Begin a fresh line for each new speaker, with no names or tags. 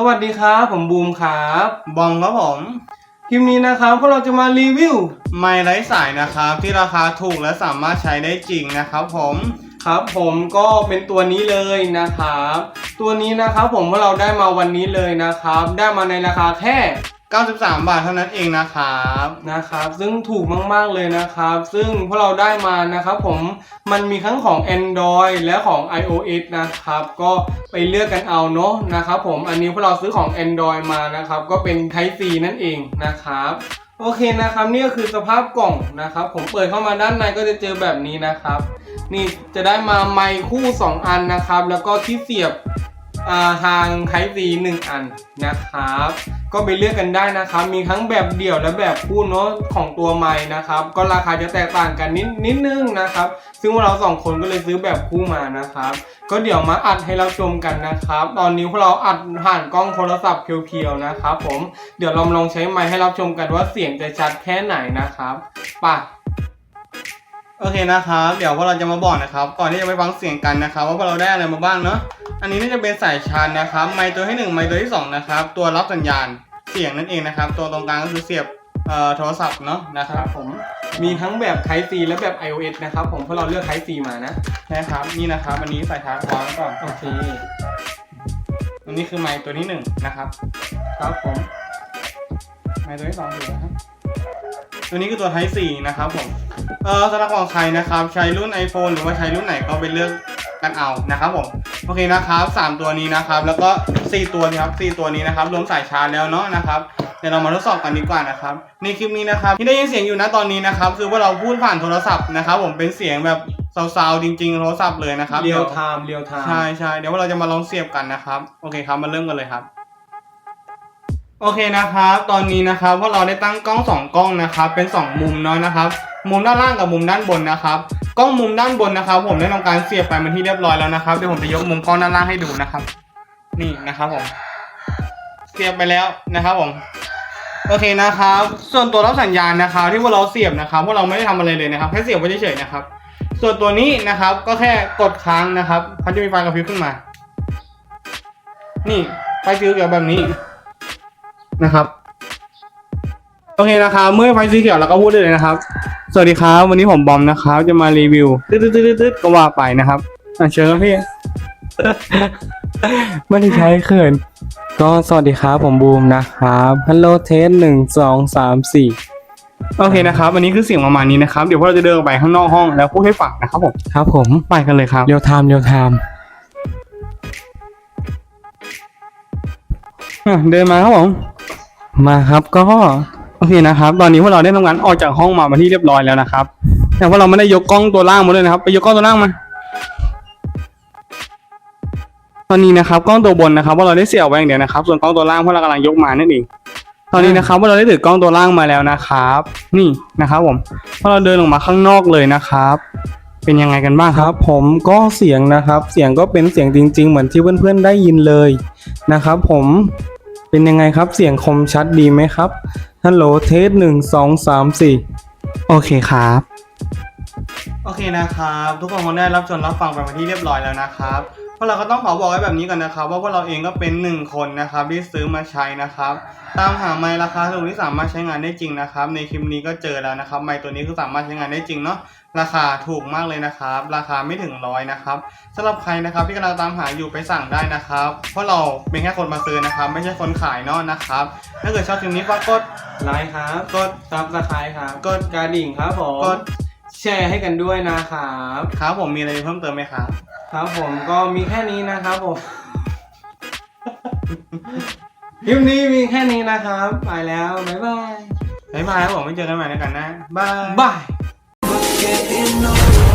สวัสดีครับ ผมบูมครับ
บอมครับผม
คลิปนี้นะครับพวกเราจะมารีวิว
ไม้ไร้สายนะครับ ที่ราคาถูกและสามารถใช้ได้จริงนะครับ ผม
ครับผมก็เป็นตัวนี้เลยนะครับ ตัวนี้นะครับผมพวกเราได้มาวันนี้เลยนะครับ ได้มาในราคาแค่
93 บาทเท่านั้นเองนะครับ
นะครับ ซึ่งถูกมาก ๆ เลยนะครับ ซึ่งพวกเราได้มานะครับผมมันมีทั้งของ Android และของ iOS นะครับ ก็ไปเลือกกันเอาเนาะนะครับผมอันนี้พวกเราซื้อของ Android มานะครับ ก็เป็น Type C นั่นเองนะครับโอเคนะครับนี่ก็คือสภาพกล่องนะครับ ผมเปิดเข้ามาด้านในก็จะเจอแบบนี้นะครับ นี่จะได้มาไมค์คู่ 2 อันนะครับ แล้วก็ที่เสียบ ทาง Type C 1 อันนะครับ ก็ไปเลือกกันได้นะครับ มีทั้งแบบเดี่ยวและแบบคู่เนาะของตัวไม้นะครับ ก็ราคาจะแตกต่างกันนิดนิดนึงนะครับ ซึ่งพวกเราสองคนก็เลยซื้อแบบคู่มานะครับ ก็เดี๋ยวมาอัดให้เราชมกันนะครับ ตอนนี้พวกเราอัดผ่านกล้องโทรศัพท์เพียวๆนะครับ ผม เดี๋ยวเราลองใช้ไมค์ให้รับชมกันว่าเสียงจะชัดแค่ไหนนะครับไป่ะ
โอเคนะครับ เดี๋ยวพวกเราจะมาบอกนะครับ ก่อนที่จะไปฟังเสียงกันนะครับ ว่าพวกเราได้อะไรมาบ้างเนาะ อันนี้น่าจะเป็นสายชาร์จนะครับ ไมค์ตัวที่หนึ่งไมค์ตัวที่สองนะครับ ตัวรับสัญญาณเสียงนั่นเองนะครับ ตัวตรงกลางก็คือเสียบเอ่อโทรศัพท์เนาะนะค
ค
รั
รับบผม มีทั้งแบบ Type C และแบบ iOS นะครับผมเพราะเราเลือก Type C มานะ
นะครับ นี่นะครับ อันนี้สายชาร์จวางไว้ก่อน
โอเค
อันนี้คือไมค์ตัวที่หนึ่งนะครับ
ครับผม
ไมค์ตัวที่สองคือนะครับ ตัวนี้คือตัว Type C นะครับผม เออสำหรับของใครนะครับ ใช้รุ่น iPhone หรือว่าใช้รุ่นไหนก็ไปเลือก กันเอานะครับผมโอเคนะครับสามตัวนี้นะครับ แล้วก็สี่ตัวนี้ครับสี่ตัวนี้นะครับรวมสายชาร์จแล้วเนาะนะครับเดี๋ยวเรามาทดสอบกันดีกว่านะครับในคลิปนี้นะครับที่ได้ยินเสียงอยู่นะตอนนี้นะครับ คือว่าเราพูดผ่านโทรศัพท์นะครับ ผมเป็นเสียงแบบซาวๆจริง ๆ โทรศัพท์เลยนะครับ
เรียล
ดี๋ว
ไทม์เรียลไทม์
ใช่ใช่เดี๋ยวเราจะมาลองเสียบกันนะครับโอเคครับมาเริ่มกันเลยครับโอเคนะครับ ตอนนี้นะครับพวกเราได้ตั้งกล้องสองกล้องนะครับ เป็นสองมุมเนาะนะครับ มุมด้านล่างกับมุมด้านบนนะครับ กล้องมุมด้านบนนะครับ ผมได้ทำการเสียบไปเป็นที่เรียบร้อยแล้วนะครับเดี๋ยวผมจะยกมุมกล้องด้านล่างให้ดูนะครับ นี่นะครับผมเสียบไปแล้วนะครับผมโอเคนะครับ ส่วนตัวรับสัญญาณนะครับ ที่พวกเราเสียบนะครับพวกเราไม่ได้ทำอะไรเลยนะครับแค่เสียบไว้เฉยๆนะครับ ส่วนตัวนี้นะครับก็แค่กดค้างนะครับเขาจะมีไฟกระพริบขึ้นมา นี่ไฟสีเขียวแบบนี้นะครับ โอเคนะครับเมื่อไฟสีเขียวเราก็พูดได้เลยนะครับ สวัสดีครับวันนี้ผมบอมนะครับจะมารีวิวตืดๆๆๆก็ว่าไปนะครับอะเชิญครับพี่
ไม่ได้ใช้เขิน ก็สวัสดีครับผมบูมนะครับฮัลโหลเทสหนึ่งสองสามสี่
โอเคนะครับวันนี้คือเสียงประมาณนี้นะครับ เดี๋ยวพวกเราจะเดินออกไปข้างนอกห้องแล้วพูดให้ฟังนะครับผม
ครับผม
ไปกันเลยครับ
เรียวไทม์เรียวไทม์
อะเดินมาครับผม
มาครับก็
โอเคนะครับ ตอนนี้พวกเราได้ทำงานออกจากห้องมาเป็นที่เรียบร้อยแล้วนะครับ แต่ว่าเราไม่ได้ยกกล้องตัวล่างมาเลยนะครับ ไปยกกล้องตัวล่างมา ตอนนี้นะครับกล้องตัวบนนะครับว่าเราได้เสียบไว้อย่างเดียวนะครับ ส่วนกล้องตัวล่างพวกเรากำลังยกมานั่นเอง ตอนนี้นะครับว่าเราได้ถือกล้องตัวล่างมาแล้วนะครับ นี่นะครับผมพอเราเดินออกมาข้างนอกเลยนะครับ เป็นยังไงกันบ้าง
ค
รั
บบผมก็เสียงนะครับ เสียงก็เป็นเสียงจริง ๆ เหมือนที่เพื่อนๆได้ยินเลยนะครับ ผมเป็นยังไงครับ เสียงคมชัดดีไหมครับ ฮัลโหลเทสหนึ่งสองสามสี่
โอเคครับ โอเคนะครับ ทุกคนคงได้รับชมรับฟังไปเป็นที่เรียบร้อยแล้วนะครับ พวกเราก็ต้องขอบอกไว้แบบนี้ก่อนนะครับ ว่าพวกเราเองก็เป็นหนึ่งคนนะครับที่ซื้อมาใช้นะครับ ตามหาไม้ราคาถูกที่สามารถใช้งานได้จริงนะครับ ในคลิปนี้ก็เจอแล้วนะครับ ไม้ตัวนี้คือสามารถใช้งานได้จริงเนาะราคาถูกมากเลยนะครับ ราคาไม่ถึงร้อยนะครับสำหรับใครนะครับที่กำลังตามหาอยู่ไปสั่งได้นะครับ เพราะเราเป็นแค่คนมาซื้อนะครับ ไม่ใช่คนขายเนาะนะครับ ถ้าเกิดชอบคลิปนี้ฝากกด
ไลค์ครับ
กด
ซับสไครต์ครับ
กด
กระดิ่งครับผม
กด
แชร์ให้กันด้วยนะครับ
ครับผมมีอะไรเพิ่มเติมไหมครับ
ครับผมก็มีแค่นี้นะครับผมคลิปนี้มีแค่นี้นะครับไปแล้วบ๊ายบาย
บ๊ายบายครับผมไม่เจอกันใหม่ในกันนะ บาย
บาย
Getting older